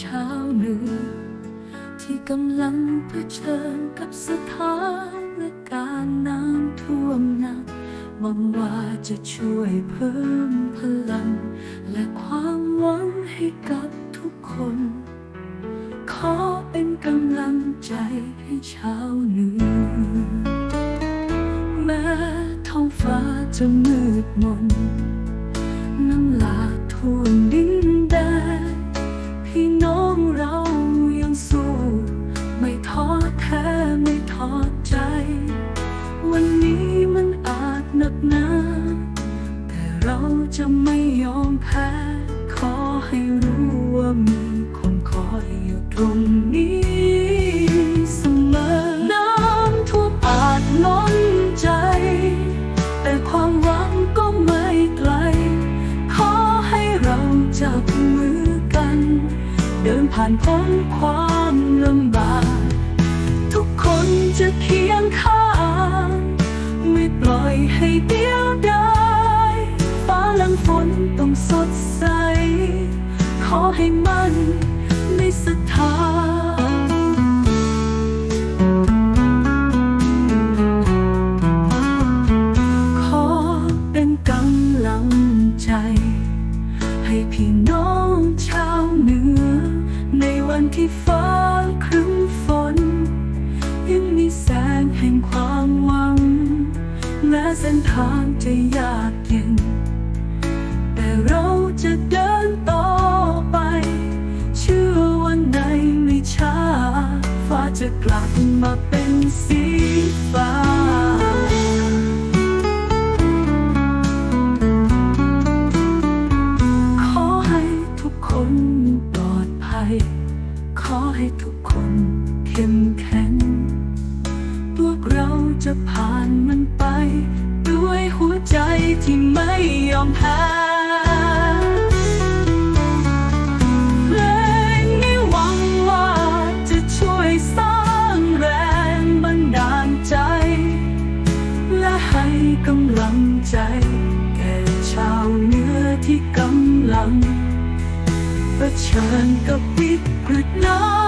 ชาวเหนือที่กำลังเผชิญกับสถานการณ์น้ำท่วมหนักหวังว่าจะช่วยเพิ่มพลัง และความหวังให้กับทุกคน ขอเป็นกำลังใจให้ชาวเหนือแม้ท้องฟ้าจะมืดมน จะไม่ยอมแพ้ ขอให้รู้ว่ามีคนคอยอยู่ตรงนี้เสมอ น้ำท่วมอาจล้นใจ แต่ความหวังก็ไม่ไกล ขอให้เราจับมือกัน เดินผ่านพ้นความลำบากทุก ให้มันในศรัทธาขอเป็นกำลังใจ ให้พี่น้องชาวเหนือ ในวันที่ฟ้าครึ้มฝน ยังมีแสงแห่งความหวังแม้เส้นทางจะยากเย็น กลับมาเป็นสีฟ้าขอให้ทุกคนปลอดภัย ขอให้ทุกคนเข้มแข็ง พวกเราจะผ่านมันไป ด้วยหัวใจที่ไม่ยอมแพ้ เผชิญกับวิกฤตน้ำ